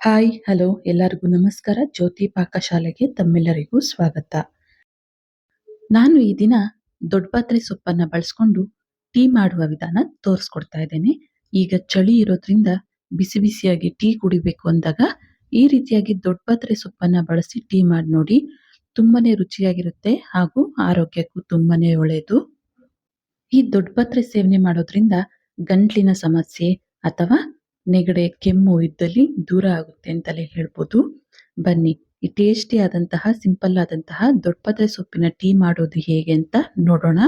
Hi, hello, ಎಲ್ಲರಿಗೂ ನಮಸ್ಕಾರ. ಜ್ಯೋತಿ ಪಾಕಶಾಲೆಗೆ ತಮ್ಮೆಲ್ಲರಿಗೂ ಸ್ವಾಗತ. ನಾನು ಈ ದಿನ ದೊಡ್ಡಪತ್ರೆ ಸೊಪ್ಪನ್ನ ಬಳಸ್ಕೊಂಡು ಟೀ ಮಾಡುವ ವಿಧಾನ ತೋರಿಸ್ಕೊಡ್ತಾ ಇದ್ದೇನೆ. ಈಗ ಚಳಿ ಇರೋದ್ರಿಂದ ಬಿಸಿ ಬಿಸಿಯಾಗಿ ಟೀ ಕುಡಿಬೇಕು ಅಂದಾಗ ಈ ರೀತಿಯಾಗಿ ದೊಡ್ಡಪತ್ರೆ ಸೊಪ್ಪನ್ನ ಬಳಸಿ ಟೀ ಮಾಡಿ ನೋಡಿ ತುಂಬಾನೇ ರುಚಿಯಾಗಿರುತ್ತೆ ಹಾಗೂ ಆರೋಗ್ಯಕ್ಕೂ ತುಂಬಾನೇ ಒಳ್ಳೆಯದು. ಈ ದೊಡ್ಡಪತ್ರೆ ಸೇವನೆ ಮಾಡೋದ್ರಿಂದ ಗಂಟ್ಲಿನ ಸಮಸ್ಯೆ ಅಥವಾ ನೆಗಡೆ, ಕೆಮ್ಮು ಇದ್ದಲ್ಲಿ ದೂರ ಆಗುತ್ತೆ ಅಂತಲೇ ಹೇಳ್ಬೋದು. ಬನ್ನಿ, ಈ ಟೇಸ್ಟಿ ಆದಂತಹ ಸಿಂಪಲ್ ಆದಂತಹ ದೊಡ್ಡಪತ್ರೆ ಸೊಪ್ಪಿನ ಟೀ ಮಾಡೋದು ಹೇಗೆ ಅಂತ ನೋಡೋಣ.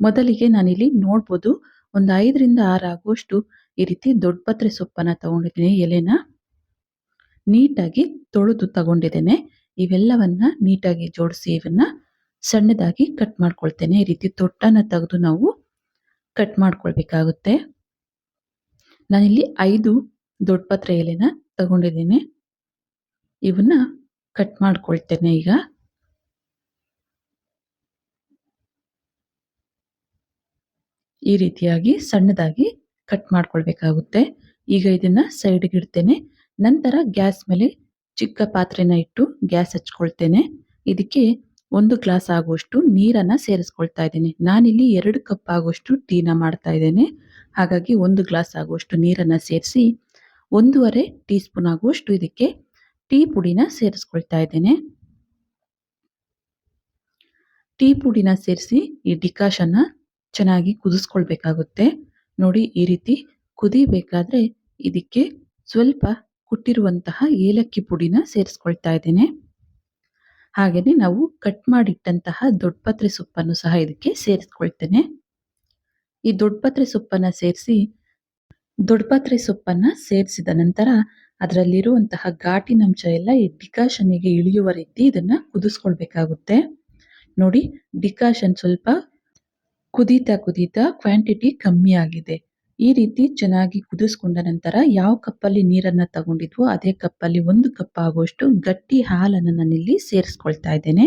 ಮೊದಲಿಗೆ ನಾನಿಲ್ಲಿ ನೋಡ್ಬೋದು, ಒಂದು ಐದರಿಂದ ಆರು ಆಗುವಷ್ಟು ಈ ರೀತಿ ದೊಡ್ಡಪತ್ರೆ ಸೊಪ್ಪನ್ನ ತಗೊಂಡಿದ್ದೀನಿ, ಎಲೆನ. ನೀಟಾಗಿ ತೊಳೆದು ತಗೊಂಡಿದ್ದೇನೆ. ಇವೆಲ್ಲವನ್ನ ನೀಟಾಗಿ ಜೋಡಿಸಿ ಇವನ್ನ ಸಣ್ಣದಾಗಿ ಕಟ್ ಮಾಡ್ಕೊಳ್ತೇನೆ. ಈ ರೀತಿ ತೊಟ್ಟನ್ನ ತೆಗೆದು ನಾವು ಕಟ್ ಮಾಡ್ಕೊಳ್ಬೇಕಾಗುತ್ತೆ. ನಾನಿಲ್ಲಿ ಐದು ದೊಡ್ಡ ಪತ್ರೆ ಎಲೆನ ತಗೊಂಡಿದ್ದೀನಿ. ಇವನ್ನ ಕಟ್ ಮಾಡ್ಕೊಳ್ತೇನೆ ಈಗ. ಈ ರೀತಿಯಾಗಿ ಸಣ್ಣದಾಗಿ ಕಟ್ ಮಾಡ್ಕೊಳ್ಬೇಕಾಗುತ್ತೆ. ಈಗ ಇದನ್ನ ಸೈಡ್ಗೆ ಇಡ್ತೇನೆ. ನಂತರ ಗ್ಯಾಸ್ ಮೇಲೆ ಚಿಕ್ಕ ಪಾತ್ರೆನ ಇಟ್ಟು ಗ್ಯಾಸ್ ಹಚ್ಕೊಳ್ತೇನೆ. ಇದಕ್ಕೆ ಒಂದು ಗ್ಲಾಸ್ ಆಗುವಷ್ಟು ನೀರನ್ನ ಸೇರಿಸ್ಕೊಳ್ತಾ ಇದ್ದೀನಿ. ನಾನಿಲ್ಲಿ ಎರಡು ಕಪ್ ಆಗುವಷ್ಟು ಟೀನ ಮಾಡ್ತಾ ಇದ್ದೇನೆ. ಹಾಗಾಗಿ ಒಂದು ಗ್ಲಾಸ್ ಆಗುವಷ್ಟು ನೀರನ್ನು ಸೇರಿಸಿ ಒಂದೂವರೆ ಟೀ ಸ್ಪೂನ್ ಆಗುವಷ್ಟು ಇದಕ್ಕೆ ಟೀ ಪುಡಿನ ಸೇರಿಸ್ಕೊಳ್ತಾ ಇದ್ದೇನೆ. ಟೀ ಪುಡಿನ ಸೇರಿಸಿ ಈ ಡಿಕಾಷನ್ನು ಚೆನ್ನಾಗಿ ಕುದಿಸ್ಕೊಳ್ಬೇಕಾಗುತ್ತೆ. ನೋಡಿ ಈ ರೀತಿ ಕುದಿಬೇಕಾದ್ರೆ ಇದಕ್ಕೆ ಸ್ವಲ್ಪ ಕುಟ್ಟಿರುವಂತಹ ಏಲಕ್ಕಿ ಪುಡಿನ ಸೇರಿಸ್ಕೊಳ್ತಾ ಇದ್ದೇನೆ. ಹಾಗೆಯೇ ನಾವು ಕಟ್ ಮಾಡಿಟ್ಟಂತಹ ದೊಡ್ಡಪತ್ರೆ ಸೊಪ್ಪನ್ನು ಸಹ ಇದಕ್ಕೆ ಸೇರಿಸ್ಕೊಳ್ತೇನೆ. ಈ ದೊಡ್ಡಪತ್ರೆ ಸೊಪ್ಪನ್ನ ಸೇರಿಸಿ ದೊಡ್ಡಪತ್ರೆ ಸೊಪ್ಪನ್ನ ಸೇರಿಸಿದ ನಂತರ ಅದರಲ್ಲಿರುವಂತಹ ಘಾಟಿನಂಶ ಎಲ್ಲ ಈ ಡಿಕಾಷನ್ಗೆ ಇಳಿಯುವ ರೀತಿ ಇದನ್ನ ಕುದಿಸ್ಕೊಳ್ಬೇಕಾಗುತ್ತೆ. ನೋಡಿ ಡಿಕಾಷನ್ ಸ್ವಲ್ಪ ಕುದೀತಾ ಕುದೀತಾ ಕ್ವಾಂಟಿಟಿ ಕಮ್ಮಿ ಆಗಿದೆ. ಈ ರೀತಿ ಚೆನ್ನಾಗಿ ಕುದಿಸ್ಕೊಂಡ ನಂತರ ಯಾವ ಕಪ್ಪಲ್ಲಿ ನೀರನ್ನ ತಗೊಂಡಿದ್ವೋ ಅದೇ ಕಪ್ಪಲ್ಲಿ ಒಂದು ಕಪ್ ಆಗುವಷ್ಟು ಗಟ್ಟಿ ಹಾಲನ್ನು ನಾನಿಲ್ಲಿ ಸೇರಿಸ್ಕೊಳ್ತಾ ಇದ್ದೇನೆ.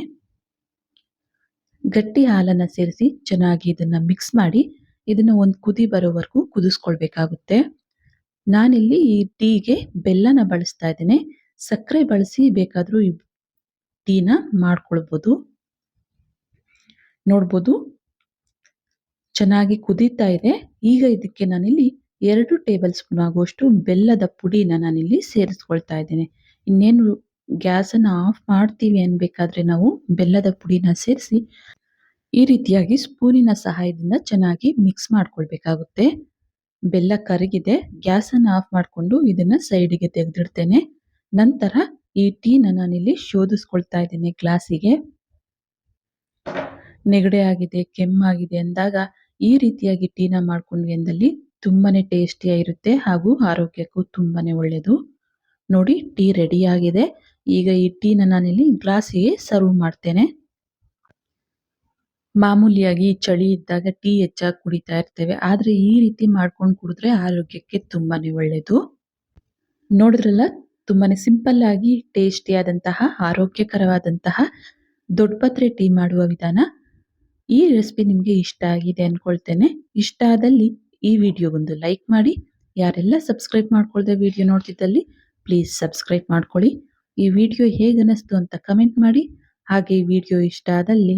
ಗಟ್ಟಿ ಹಾಲನ್ನ ಸೇರಿಸಿ ಚೆನ್ನಾಗಿ ಇದನ್ನ ಮಿಕ್ಸ್ ಮಾಡಿ ಇದನ್ನ ಒಂದು ಕುದಿ ಬರೋವರೆಗೂ ಕುದಿಸ್ಕೊಳ್ಬೇಕಾಗುತ್ತೆ. ನಾನಿಲ್ಲಿ ಈ ಟೀಗೆ ಬೆಲ್ಲನ ಬಳಸ್ತಾ ಇದ್ದೇನೆ. ಸಕ್ಕರೆ ಬಳಸಿ ಬೇಕಾದರೂ ಈ ಟೀನ ಮಾಡ್ಕೊಳ್ಬೋದು. ನೋಡ್ಬೋದು. ಚೆನ್ನಾಗಿ ಕುದೀತಾ ಇದೆ. ಈಗ ಇದಕ್ಕೆ ನಾನಿಲ್ಲಿ ಎರಡು ಟೇಬಲ್ ಸ್ಪೂನ್ ಆಗುವಷ್ಟು ಬೆಲ್ಲದ ಪುಡಿನ ನಾನಿಲ್ಲಿ ಸೇರಿಸ್ಕೊಳ್ತಾ ಇದ್ದೇನೆ. ಇನ್ನೇನು ಗ್ಯಾಸನ್ನು ಆಫ್ ಮಾಡ್ತೀವಿ ಅನ್ಬೇಕಾದ್ರೆ ನಾವು ಬೆಲ್ಲದ ಪುಡಿನ ಸೇರಿಸಿ ಈ ರೀತಿಯಾಗಿ ಸ್ಪೂನಿನ ಸಹಾಯದಿಂದ ಚೆನ್ನಾಗಿ ಮಿಕ್ಸ್ ಮಾಡ್ಕೊಳ್ಬೇಕಾಗುತ್ತೆ. ಬೆಲ್ಲ ಕರಗಿದೆ, ಗ್ಯಾಸನ್ನು ಆಫ್ ಮಾಡಿಕೊಂಡು ಇದನ್ನ ಸೈಡಿಗೆ ತೆಗೆದಿಡ್ತೇನೆ. ನಂತರ ಈ ಟೀನ ನಾನಿಲ್ಲಿ ಶೋಧಿಸ್ಕೊಳ್ತಾ ಇದ್ದೇನೆ ಗ್ಲಾಸಿಗೆ. ನೆಗಡೆ ಆಗಿದೆ ಕೆಮ್ಮಾಗಿದೆ ಅಂದಾಗ ಈ ರೀತಿಯಾಗಿ ಟೀನ ಮಾಡ್ಕೊಂಡ್ವಿ ಅಂದಲ್ಲಿ ತುಂಬಾನೇ ಟೇಸ್ಟಿಯಾಗಿರುತ್ತೆ ಹಾಗೂ ಆರೋಗ್ಯಕ್ಕೂ ತುಂಬಾನೇ ಒಳ್ಳೆಯದು ನೋಡಿ, ಟೀ ರೆಡಿ ಆಗಿದೆ. ಈಗ ಈ ಟೀನ ನಾನಿಲ್ಲಿ ಗ್ಲಾಸಿಗೆ ಸರ್ವ್ ಮಾಡ್ತೇನೆ. ಮಾಮೂಲಿಯಾಗಿ ಚಳಿ ಇದ್ದಾಗ ಟೀ ಹೆಚ್ಚಾಗಿ ಕುಡಿತಾ ಇರ್ತೇವೆ. ಆದರೆ ಈ ರೀತಿ ಮಾಡ್ಕೊಂಡು ಕುಡಿದ್ರೆ ಆರೋಗ್ಯಕ್ಕೆ ತುಂಬಾನೇ ಒಳ್ಳೆಯದು ನೋಡಿದ್ರಲ್ಲ, ತುಂಬಾನೇ ಸಿಂಪಲ್ ಆಗಿ ಟೇಸ್ಟಿ ಆದಂತಹ ಆರೋಗ್ಯಕರವಾದಂತಹ ದೊಡ್ಡಪತ್ರೆ ಟೀ ಮಾಡುವ ವಿಧಾನ ಈ ರೆಸಿಪಿ ನಿಮಗೆ ಇಷ್ಟ ಆಗಿದೆ ಅನ್ಕೊಳ್ತೇನೆ. ಇಷ್ಟ ಆದಲ್ಲಿ ಈ ವಿಡಿಯೋ ಒಂದು ಲೈಕ್ ಮಾಡಿ. ಯಾರೆಲ್ಲ ಸಬ್ಸ್ಕ್ರೈಬ್ ಮಾಡ್ಕೊಳ್ದೆ ವಿಡಿಯೋ ನೋಡ್ತಿದ್ದಲ್ಲಿ, ಪ್ಲೀಸ್ ಸಬ್ಸ್ಕ್ರೈಬ್ ಮಾಡ್ಕೊಳ್ಳಿ. ಈ ವಿಡಿಯೋ ಹೇಗೆ ಅನಿಸ್ತು ಅಂತ ಕಮೆಂಟ್ ಮಾಡಿ. ಹಾಗೆ ಈ ವಿಡಿಯೋ ಇಷ್ಟ ಆದಲ್ಲಿ